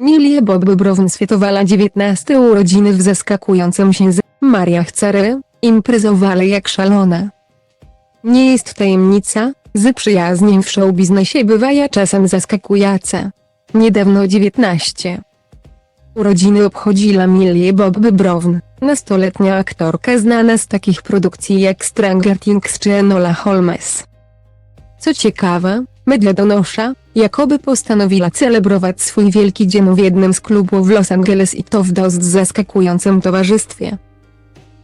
Milie Bob Brown świętowała 19 urodziny w zaskakującym się z Maria Chcary, imprezowała jak szalona. Nie jest tajemnica, że przyjaźnie w showbiznesie bywają czasem zaskakujące. Niedawno 19. Urodziny obchodziła Millie Bob Brown, nastoletnia aktorka znana z takich produkcji jak Stranger Things czy Enola Holmes. Co ciekawe, media donosza, jakoby postanowiła celebrować swój wielki dzień w jednym z klubów w Los Angeles i to w dość zaskakującym towarzystwie.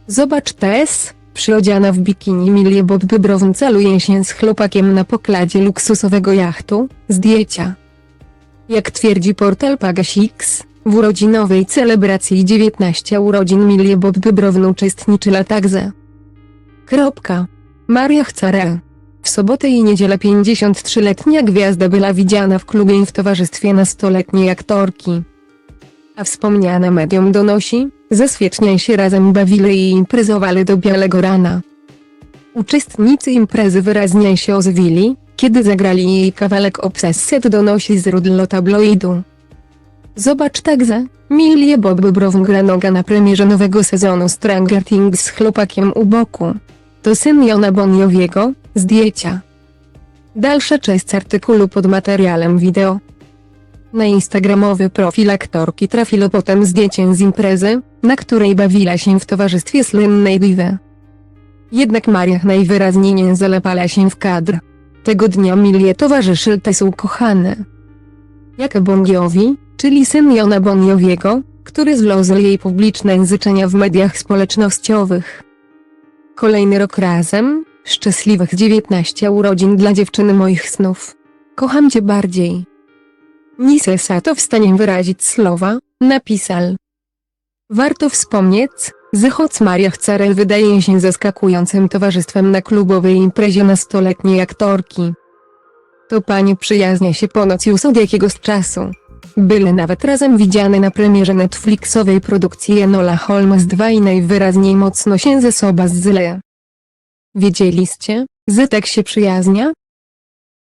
Zobacz też, przyodziana w bikini Millie Bob Brown celuje się z chłopakiem na pokładzie luksusowego jachtu, zdjęcia. Jak twierdzi portal Pagasix, w urodzinowej celebracji 19 urodzin Millie Bob Brown uczestniczyła także. Kropka. Maria Chcare. W sobotę i niedzielę 53-letnia gwiazda była widziana w klubie w towarzystwie nastoletniej aktorki. A wspomniane medium donosi, świetnie się razem bawili i imprezowali do białego rana. Uczestnicy imprezy wyraźnie się ozwili, kiedy zagrali jej kawałek Obsesset donosi źródło tabloidu. Zobacz także, Millie Bob Brown gra na premierze nowego sezonu Stranger Things z chłopakiem u boku. To syn Jona Boniowiego, zdjęcia. Dalsza część artykułu pod materiałem wideo. Na instagramowy profil aktorki trafilo potem zdjęcie z imprezy, na której bawiła się w towarzystwie słynnej diwy. Jednak Maria najwyraźniej nie zalepala się w kadr. Tego dnia Milie towarzyszy te są kochane. Jak Bongiowi, czyli syn Jona Boniowiego, który zlozł jej publiczne życzenia w mediach społecznościowych. Kolejny rok razem, szczęśliwych 19 urodzin dla dziewczyny moich snów. Kocham cię bardziej. Nisesa to w stanie wyrazić słowa, napisał. Warto wspomnieć, że choć Maria Chcarel wydaje się zaskakującym towarzystwem na klubowej imprezie nastoletniej aktorki. To panie przyjaźnia się ponoć już od jakiegoś czasu. Były nawet razem widziane na premierze Netflixowej produkcji Enola Holmes 2 i najwyraźniej mocno się ze sobą zle. Wiedzieliście, tak się przyjaznia?